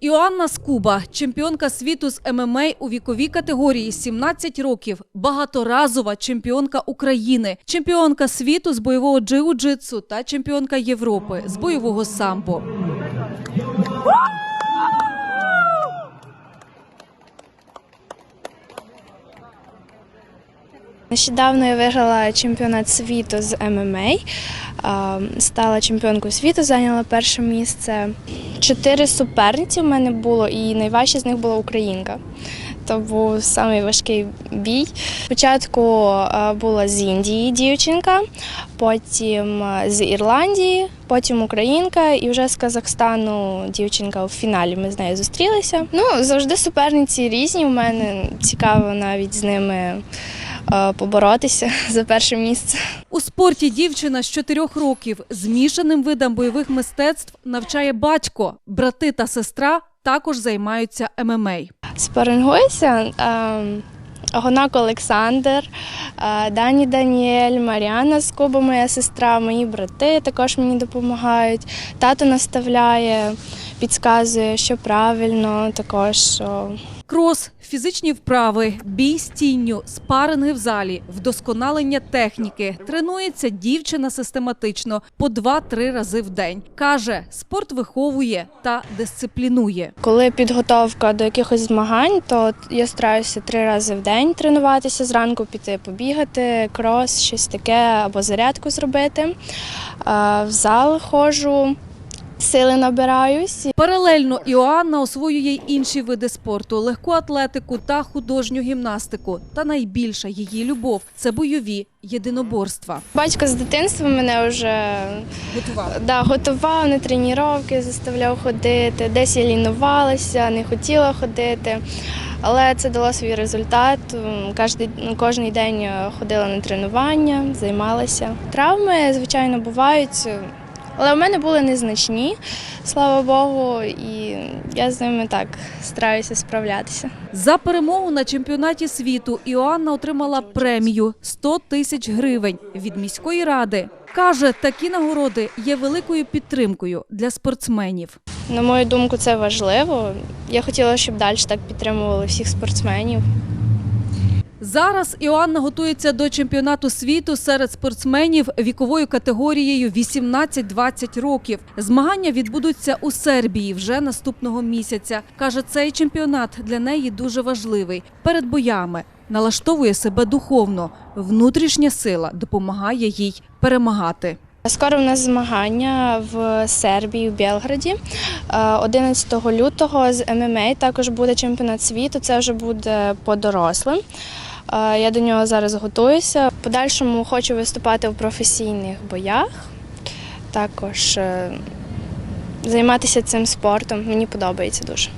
Іоанна Скуба, чемпіонка світу з ММА у віковій категорії 17 років, багаторазова чемпіонка України, чемпіонка світу з бойового джиу-джитсу та чемпіонка Європи з бойового самбо. Нещодавно я виграла чемпіонат світу з ММА, стала чемпіонкою світу, зайняла перше місце. Чотири суперниці в мене було, і найважча з них була українка. То був самий важкий бій. Спочатку була з Індії дівчинка, потім з Ірландії, потім українка, і вже з Казахстану дівчинка в фіналі. Ми з нею зустрілися. Ну, завжди суперниці різні. У мене цікаво навіть з ними е, поборотися за перше місце. У спорті дівчина з 4 років змішаним видам бойових мистецтв навчає батько. Брати та сестра також займаються ММА. Спарингуюся е, Гонак Олександр, е, Дані Даніель, Маріана Скоба, моя сестра, мої брати також мені допомагають. Тато наставляє, підказує, що правильно, також що Крос, фізичні вправи, бій з тінню, спаринги в залі, вдосконалення техніки. Тренується дівчина систематично по 2-3 рази в день. Каже, спорт виховує та дисциплінує. Коли підготовка до якихось змагань, то я стараюся три рази в день тренуватися зранку, піти побігати, крос, щось таке або зарядку зробити. В зал ходжу, сили набираюсь. Паралельно Іоанна освоює й інші види спорту: легку атлетику та художню гімнастику. Та найбільша її любов це бойові єдиноборства. Батько з дитинства мене вже Готувала. да, готував на тренування, заставляв ходити. Десь я лінувалася, не хотіла ходити. Але це дало свій результат. Кожен, кожен день ходила на тренування, займалася. Травми, звичайно, бувають, але в мене були незначні, слава Богу, і я з ними так стараюся справлятися. За перемогу на чемпіонаті світу Іоанна отримала премію 100 тисяч гривень від міської ради. Каже, такі нагороди є великою підтримкою для спортсменів. На мою думку, це важливо. Я хотіла, щоб далі так підтримували всіх спортсменів. Зараз Іоанна готується до чемпіонату світу серед спортсменів віковою категорією 18-20 років. Змагання відбудуться у Сербії вже наступного місяця. Каже, цей чемпіонат для неї дуже важливий. Перед боями налаштовує себе духовно. Внутрішня сила допомагає їй перемагати. Скоро в нас змагання в Сербії, в Білграді. Е, 11 лютого з ММА також буде чемпіонат світу. Це вже буде по дорослим. Е, Я до нього зараз готуюся. В подальшому хочу виступати в професійних боях. Також е, займатися цим спортом. Мені подобається дуже.